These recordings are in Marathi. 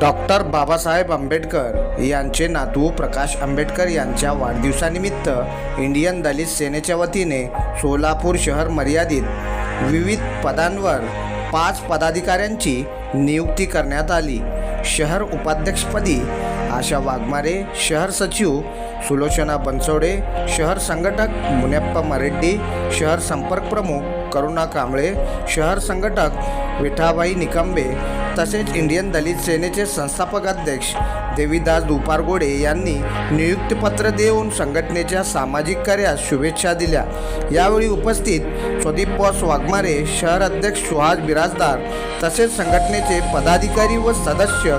डॉक्टर बाबासाहेब आंबेडकर यांचे नातू प्रकाश आंबेडकर यांच्या वाढदिवसानिमित्त इंडियन दलित सेनेच्या वतीने सोलापूर शहर मर्यादित विविध पदांवर पाच पदाधिकाऱ्यांची नियुक्ती करण्यात आली. शहर उपाध्यक्षपदी आशा वाघमारे शहर सचिव सुलोचना बनसोडे शहर संघटक मुनप्पा मरेड्डी शहर संपर्क प्रमुख करुणा कांबळे शहर संघटक विठाबाई निकंबे तसेच इंडियन दलित सेनेचे संस्थापक अध्यक्ष देवीदास दुपारगोडे यांनी नियुक्तीपत्र देऊन संघटनेच्या सामाजिक कार्यास शुभेच्छा दिल्या. यावेळी उपस्थित स्वदीप बॉस वाघमारे शहर अध्यक्ष सुहास बिराजदार तसेच संघटनेचे पदाधिकारी व सदस्य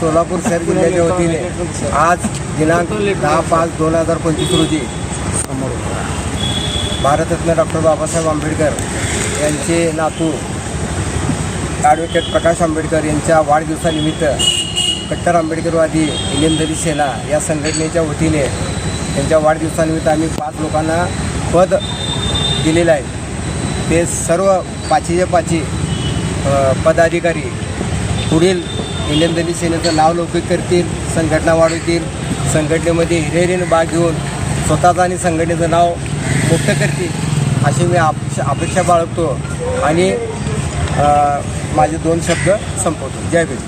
सोलापूर शहर जिल्ह्याच्या वतीने आज दिनांक दहा पाच दोन हजार पंचवीस रोजी भारतरत्न डॉक्टर बाबासाहेब आंबेडकर यांचे नातू ॲडव्होकेट प्रकाश आंबेडकर यांच्या वाढदिवसानिमित्त कट्टर आंबेडकरवादी इंडियन दलित सेना या संघटनेच्या वतीने त्यांच्या वाढदिवसानिमित्त आम्ही पाच लोकांना पद दिलेलं आहे. ते सर्व पाचीचे पाची पदाधिकारी पुढील इंडियन दलित सेनेचं नाव लौकिक करतील संघटना वाढवतील संघटनेमध्ये हिरेरीनं भाग घेऊन स्वतःचं आणि संघटनेचं नाव मोठं करतील अशी मी अपेक्षा अपेक्षा बाळगतो. आणि माझे दोन शब्द संपवतो. जय भीम.